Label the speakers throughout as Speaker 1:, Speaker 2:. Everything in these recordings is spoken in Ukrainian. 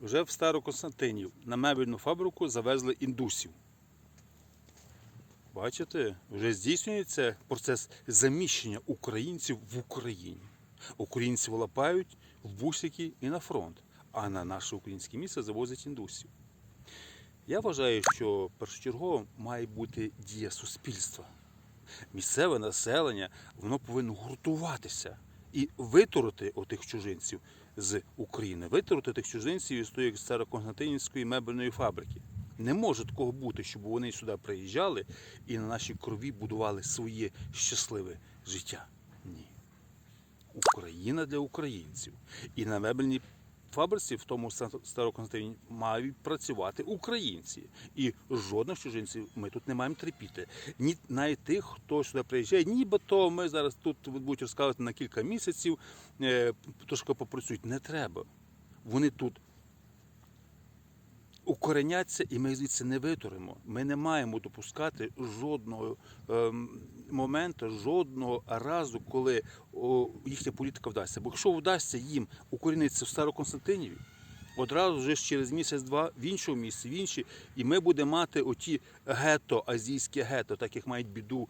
Speaker 1: вже в Староконстантинів на мебельну фабрику завезли індусів. Бачите, вже здійснюється процес заміщення українців в Україні. Українців лапають в бусики і на фронт, а на наше українське місце завозять індусів. Я вважаю, що першочергово має бути дія суспільства. Місцеве населення воно повинно гуртуватися і витурити отих чужинців з України, витурити тих чужинців із тої староконстантинівської мебельної фабрики. Не може такого бути, щоб вони сюди приїжджали і на нашій крові будували своє щасливе життя. Ні. Україна для українців. І на мебельній фабриці, в тому Ста- Староконстантині, мають працювати українці. І жодних чужинців ми тут не маємо терпіти. Ні навіть тих, хто сюди приїжджає, нібито ми зараз тут будуть розказувати на кілька місяців, е, трошки попрацюють. Не треба. Вони тут укореняться, і ми звідси не витуримо. Ми не маємо допускати жодного ем, моменту, жодного разу, коли їхня політика вдасться. Бо якщо вдасться їм укорінитися в Староконстантиніві, одразу ж через місяць-два в іншому місці, в іншій, і ми будемо мати оті гетто, азійське гетто, так як мають біду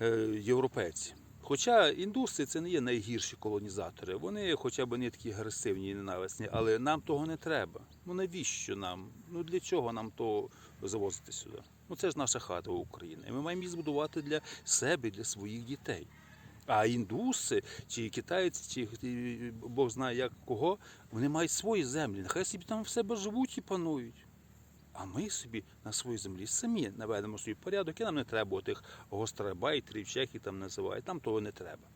Speaker 1: е, європейці. Хоча індуси це не є найгірші колонізатори, вони хоча б не такі агресивні і ненависні, але нам того не треба. Ну навіщо нам? Ну для чого нам то завозити сюди? Ну це ж наша хата Україна. І ми маємо її збудувати для себе, для своїх дітей. А індуси, чи китайці, чи е, Бог знає як кого, вони мають свої землі. Нехай собі там в себе живуть і панують. А ми собі на своїй землі самі наведемо свій порядок, і нам не треба тих гострабайтерів, їх там називають, нам того не треба.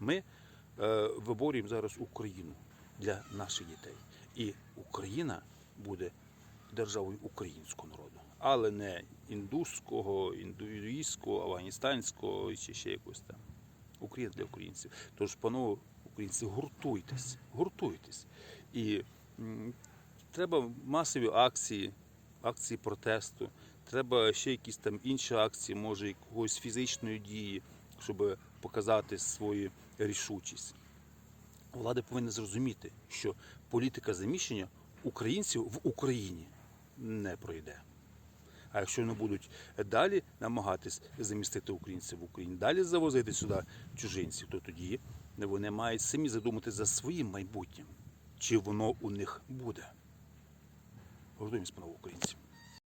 Speaker 1: Ми е, виборюємо зараз Україну для наших дітей. І Україна буде державою українського народу, але не індуського, індуїзького, афганістанського чи ще якось там. Україна для українців. Тож, панове українці, гуртуйтесь, гуртуйтесь. І треба масові акції, акції протесту, треба ще якісь там інші акції, може якогось фізичної дії, щоб показати свою рішучість. Влада повинна зрозуміти, що політика заміщення українців в Україні не пройде. А якщо вони будуть далі намагатись замістити українців в Україні, далі завозити сюди чужинців, то тоді вони мають самі задумати за своїм майбутнім, чи воно у них буде. Готуємось, панове українці.